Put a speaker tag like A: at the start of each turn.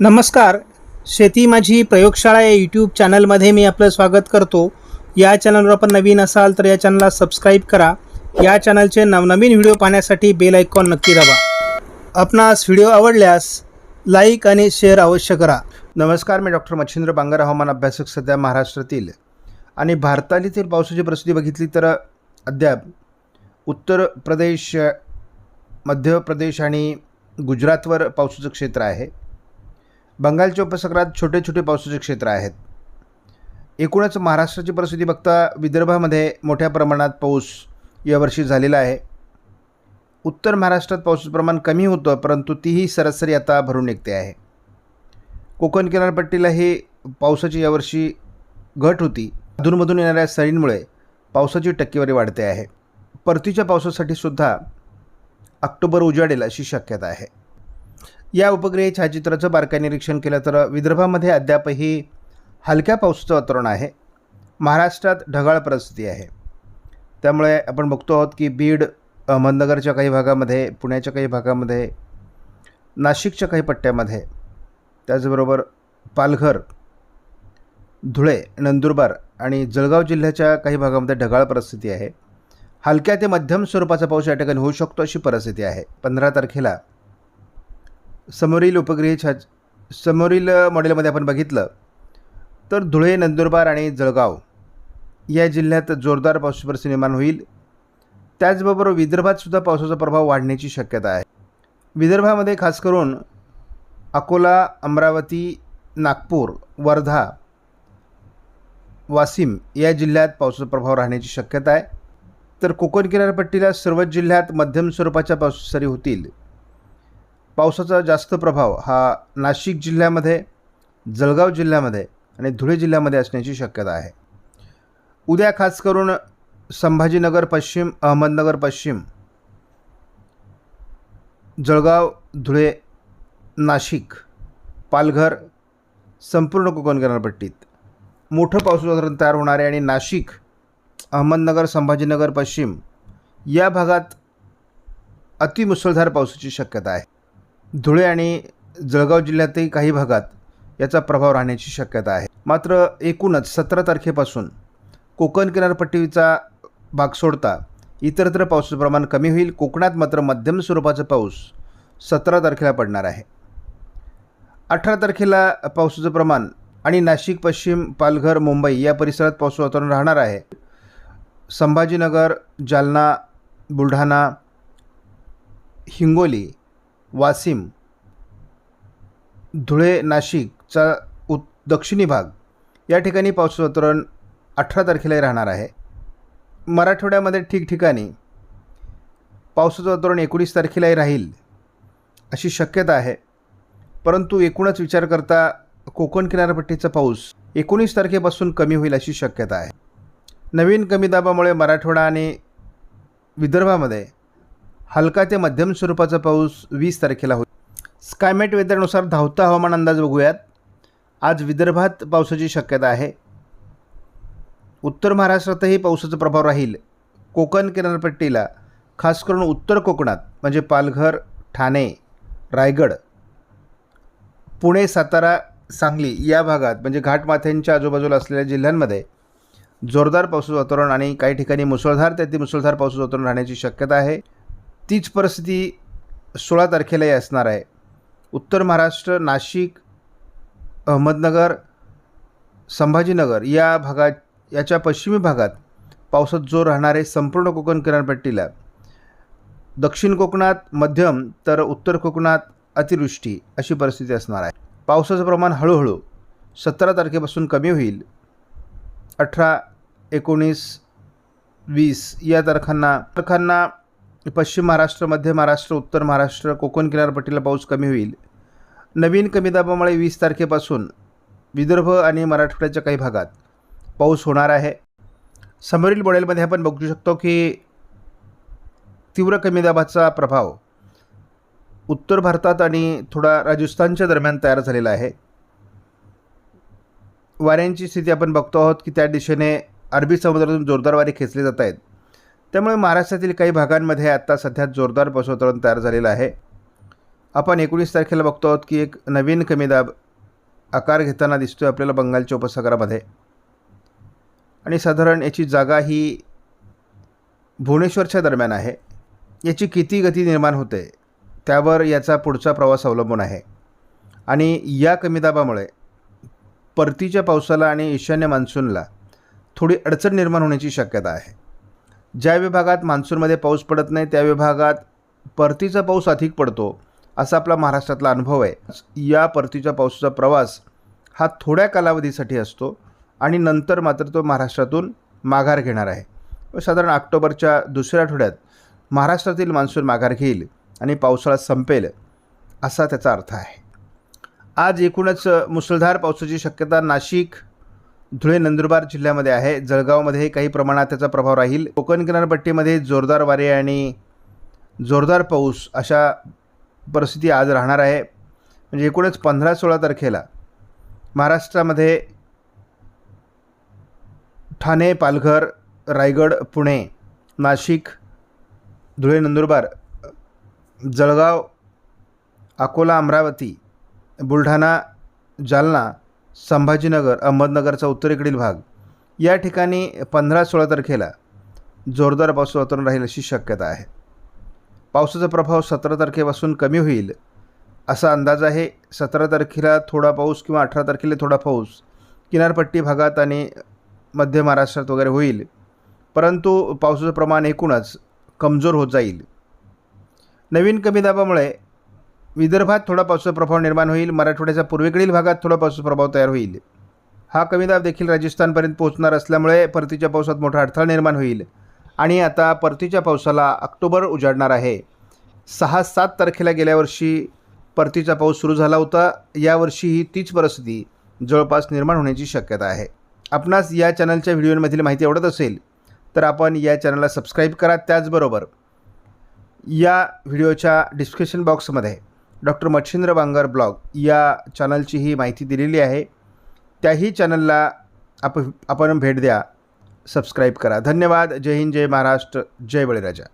A: नमस्कार. शेती माझी प्रयोगशाळा या यूट्यूब चॅनलमध्ये मी आपलं स्वागत करतो. या चॅनलवर आपण नवीन असाल तर या चॅनलला सबस्क्राईब करा. या चॅनलचे नवनवीन व्हिडिओ पाहण्यासाठी बेल आयकॉन नक्की दाबा. आपणास व्हिडिओ आवडल्यास लाईक आणि शेअर अवश्य करा. नमस्कार मी डॉक्टर मच्छिंद्र बांगर हवामान अभ्यासक सध्या महाराष्ट्रातील. आणि भारतातील पावसाची परिस्थिती बघितली तर अद्याप उत्तर प्रदेश मध्य प्रदेश आणि गुजरातवर पावसाचं क्षेत्र आहे. बंगालच्या उपसागरात छोटे छोटे पावसाचे क्षेत्र आहेत. एकूणच महाराष्ट्राची परिस्थिती बघता विदर्भामध्ये मोठ्या प्रमाणात पाऊस यावर्षी झालेला आहे. उत्तर महाराष्ट्रात पावसाचं प्रमाण कमी होतं परंतु तीही सरासरी आता भरून निघते आहे. कोकण किनारपट्टीला ही पावसाची यावर्षी घट होती. अधूनमधून येणाऱ्या सरींमुळे पावसाची टक्केवारी वाढते आहे. परतीच्या पावसासाठी सुद्धा ऑक्टोबर उजाडेल अशी शक्यता आहे. या उपग्रही छायाचित्राचं बारकाई निरीक्षण केलं तर विदर्भामध्ये अद्यापही हलक्या पावसाचं वातावरण आहे. महाराष्ट्रात ढगाळ परिस्थिती आहे. त्यामुळे आपण बघतो आहोत की बीड अहमदनगरच्या काही भागामध्ये पुण्याच्या काही भागामध्ये नाशिकच्या काही पट्ट्यामध्ये त्याचबरोबर पालघर धुळे नंदुरबार आणि जळगाव जिल्ह्याच्या काही भागामध्ये ढगाळ परिस्थिती आहे. हलक्या ते मध्यम स्वरूपाचा पाऊस या ठिकाणी होऊ शकतो अशी परिस्थिती आहे. पंधरा तारखेला समोरील उपग्रही छा समोरील मॉडेलमध्ये आपण बघितलं तर धुळे नंदुरबार आणि जळगाव या जिल्ह्यात जोरदार पावसाची निर्माण होईल. त्याचबरोबर विदर्भातसुद्धा पावसाचा प्रभाव वाढण्याची शक्यता आहे. विदर्भामध्ये खास करून अकोला अमरावती नागपूर वर्धा वाशिम या जिल्ह्यात पावसाचा प्रभाव राहण्याची शक्यता आहे. तर कोकण किनारपट्टीला सर्वच जिल्ह्यात मध्यम स्वरूपाच्या पाऊस सरी होतील. पावसाचा जास्त प्रभाव हा नाशिक जिल्ह्यामध्ये जळगाव जिल्ह्यामध्ये आणि धुळे जिल्ह्यामध्ये असण्याची शक्यता आहे. उद्या खास करून संभाजीनगर पश्चिम अहमदनगर पश्चिम जळगाव धुळे नाशिक पालघर संपूर्ण कोकण किनारपट्टीत मोठं पावसाचं तयार होणार आहे आणि नाशिक अहमदनगर संभाजीनगर पश्चिम या भागात अतिमुसळधार पावसाची शक्यता आहे. धुळे आणि जळगाव जिल्ह्यातही काही भागात याचा प्रभाव राहण्याची शक्यता आहे. मात्र एकूणच सतरा तारखेपासून कोकण किनारपट्टीचा भाग सोडता इतरत्र पावसाचं प्रमाण कमी होईल. कोकणात मात्र मध्यम स्वरूपाचा पाऊस सतरा तारखेला पडणार आहे. अठरा तारखेला पावसाचं प्रमाण आणि नाशिक पश्चिम पालघर मुंबई या परिसरात पाऊस वातावरण राहणार आहे. संभाजीनगर जालना बुलढाणा हिंगोली वाशिम धुळे नाशिकचा उ दक्षिणी भाग. या ठिकाणी पावसाचं वातावरण अठरा तारखेलाही राहणार आहे. मराठवाड्यामध्ये ठिकठिकाणी पावसाचं वातावरण एकोणीस तारखेलाही राहील अशी शक्यता आहे. परंतु एकूणच विचार करता कोकण किनारपट्टीचा पाऊस एकोणीस तारखेपासून कमी होईल अशी शक्यता आहे. नवीन कमी दाबामुळे मराठवाडा आणि विदर्भामध्ये हलका ते मध्यम स्वरूपाचा पाऊस वीस तारखेला होईल. स्कायमेट वेदरनुसार धावता हवामान अंदाज बघूयात. आज विदर्भात पावसाची शक्यता आहे. उत्तर महाराष्ट्रातही पावसाचा प्रभाव राहील. कोकण किनारपट्टीला खास करून उत्तर कोकणात म्हणजे पालघर ठाणे रायगड पुणे सातारा सांगली या भागात म्हणजे घाटमाथ्यांच्या आजूबाजूला असलेल्या जिल्ह्यांमध्ये जोरदार पावसाचं वातावरण आणि काही ठिकाणी मुसळधार ते मुसळधार पावसाचं वातावरण राहण्याची शक्यता आहे. तीच परिस्थिती सोळा तारखेलाही असणार आहे. उत्तर महाराष्ट्र नाशिक अहमदनगर संभाजीनगर या भागात याच्या पश्चिमी भागात पावसात जोर राहणार आहे संपूर्ण कोकण किनारपट्टीला. दक्षिण कोकणात मध्यम तर उत्तर कोकणात अतिवृष्टी अशी परिस्थिती असणार आहे. पावसाचं प्रमाण हळूहळू सतरा तारखेपासून कमी होईल. अठरा एकोणीस वीस या तारखांना तारखांना पश्चिम महाराष्ट्र मध्य महाराष्ट्र उत्तर महाराष्ट्र कोकण किनारपट्टीला पाऊस कमी होईल. नवीन कमी दाबामुळे वीस तारखेपासून विदर्भ आणि मराठवाड्याच्या काही भागात पाऊस होणार आहे. समोरील मॉडेलमध्ये आपण बघू शकतो की तीव्र कमी दाबाचा प्रभाव उत्तर भारतात आणि थोडा राजस्थानच्या दरम्यान तयार झालेला आहे. वाऱ्यांची स्थिती आपण बघतो आहोत की त्या दिशेने अरबी समुद्रातून जोरदार वारे खेचले जात आहेत. त्यामुळे महाराष्ट्रातील काही भागांमध्ये आत्ता सध्या जोरदार पाऊस वातावरण तयार झालेलं आहे.
B: आपण एकोणीस तारखेला बघतो आहोत की एक नवीन कमी दाब आकार घेताना दिसतोय आपल्याला बंगालच्या उपसागरामध्ये. आणि साधारण याची जागा ही भुवनेश्वरच्या दरम्यान आहे. याची किती गती निर्माण होते त्यावर याचा पुढचा प्रवास अवलंबून आहे. आणि या कमी दाबामुळे परतीच्या पावसाला आणि ईशान्य मान्सूनला थोडी अडचण निर्माण होण्याची शक्यता आहे. ज्या विभागात मान्सूनमध्ये पाऊस पडत नाही त्या विभागात परतीचा पाऊस अधिक पडतो असा आपला महाराष्ट्रातला अनुभव आहे. या परतीच्या पावसाचा प्रवास हा थोड्या कालावधीसाठी असतो आणि नंतर मात्र तो महाराष्ट्रातून माघार घेणार आहे. साधारण ऑक्टोबरच्या दुसऱ्या आठवड्यात महाराष्ट्रातील मान्सून माघार घेईल आणि पावसाळा संपेल असा त्याचा अर्थ आहे. आज एकूणच मुसळधार पावसाची शक्यता नाशिक धुळे नंदुरबार जिल्ह्यामध्ये आहे. जळगावमध्ये काही प्रमाणात त्याचा प्रभाव राहील. कोकण किनारपट्टीमध्ये जोरदार वारे आणि जोरदार पाऊस अशा परिस्थिती आज राहणार आहे. म्हणजे एकूणच पंधरा सोळा तारखेला महाराष्ट्रामध्ये ठाणे पालघर रायगड पुणे नाशिक धुळे नंदुरबार जळगाव अकोला अमरावती बुलढाणा जालना संभाजीनगर अहमदनगरचा उत्तरेकडील भाग. या ठिकाणी पंधरा सोळा तारखेला जोरदार पाऊस वातावरण राहील अशी शक्यता आहे. पावसाचा प्रभाव सतरा तारखेपासून कमी होईल असा अंदाज आहे. सतरा तारखेला थोडा पाऊस किंवा अठरा तारखेला थोडा पाऊस किनारपट्टी भागात आणि मध्य महाराष्ट्रात वगैरे होईल. परंतु पावसाचं प्रमाण एकूणच कमजोर होत जाईल. नवीन कमी दाबामुळे विदर्भात थोडा पावसाचा प्रभाव निर्माण होईल. मराठवाड्याच्या पूर्वेकडील भागात थोडा पावसाचा प्रभाव तयार होईल. हा कमी दाब देखील राजस्थानपर्यंत पोहोचणार असल्यामुळे परतीच्या पावसात मोठा अडथळा निर्माण होईल. आणि आता परतीच्या पावसाला ऑक्टोबर उजाडणार आहे. सहा सात तारखेला गेल्या वर्षी परतीचा पाऊस सुरू झाला होता. यावर्षीही तीच परिस्थिती जवळपास निर्माण होण्याची शक्यता आहे. आपणास या चॅनलच्या व्हिडिओमधील माहिती आवडत असेल तर आपण या चॅनलला सबस्क्राईब करा. त्याचबरोबर या व्हिडिओच्या डिस्क्रिप्शन बॉक्समध्ये डॉक्टर मच्छिंद्र बांगर ब्लॉग या चॅनलची ही माहिती दिलेली आहे. त्याही चॅनलला आप आपण भेट द्या. सबस्क्राईब करा. धन्यवाद. जय हिंद जय महाराष्ट्र. जय बळीराजा.